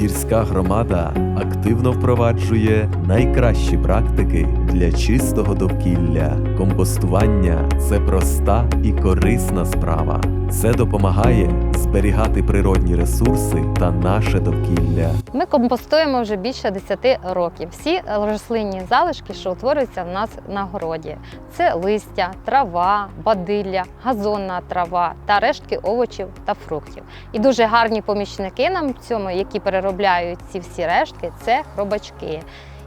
Гірська громада активно впроваджує найкращі практики для чистого довкілля. Компостування це проста і корисна справа. Це допомагає зберігати природні ресурси та наше довкілля. Ми компостуємо вже більше 10 років. Всі рослинні залишки, що утворюються в нас на городі, це листя, трава, бадилля, газонна трава та рештки овочів та фруктів. І дуже гарні помічники нам в цьому, які переробляють ці всі рештки, це хробачки.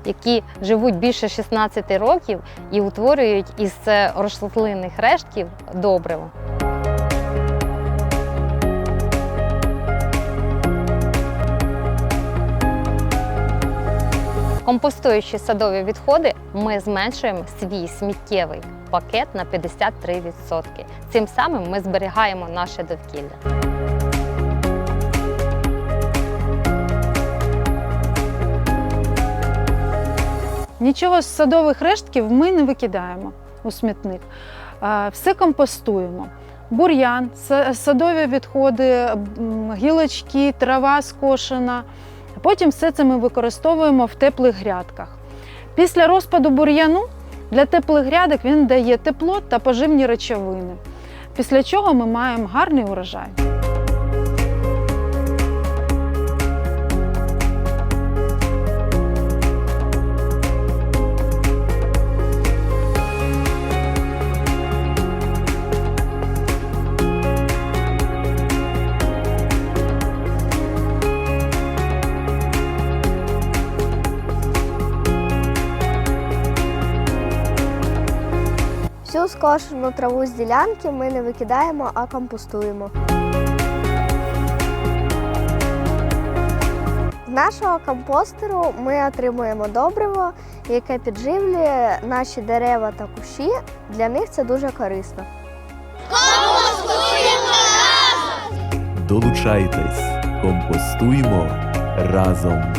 Які живуть більше 16 років і утворюють із е, рослинних рештків добриво. Компостуючи садові відходи, ми зменшуємо свій сміттєвий пакет на 53%. Цим самим ми зберігаємо наше довкілля. Нічого з садових рештків ми не викидаємо у смітник. Все компостуємо. Бур'ян, садові відходи, гілочки, трава скошена. Потім все це ми використовуємо в теплих грядках. Після розпаду бур'яну для теплих грядок він дає тепло та поживні речовини. Після чого ми маємо гарний урожай. Всю скошену траву з ділянки ми не викидаємо, а компостуємо. З нашого компостеру ми отримуємо добриво, яке підживлює наші дерева та кущі. Для них це дуже корисно. Компостуємо! Долучайтесь, компостуймо разом.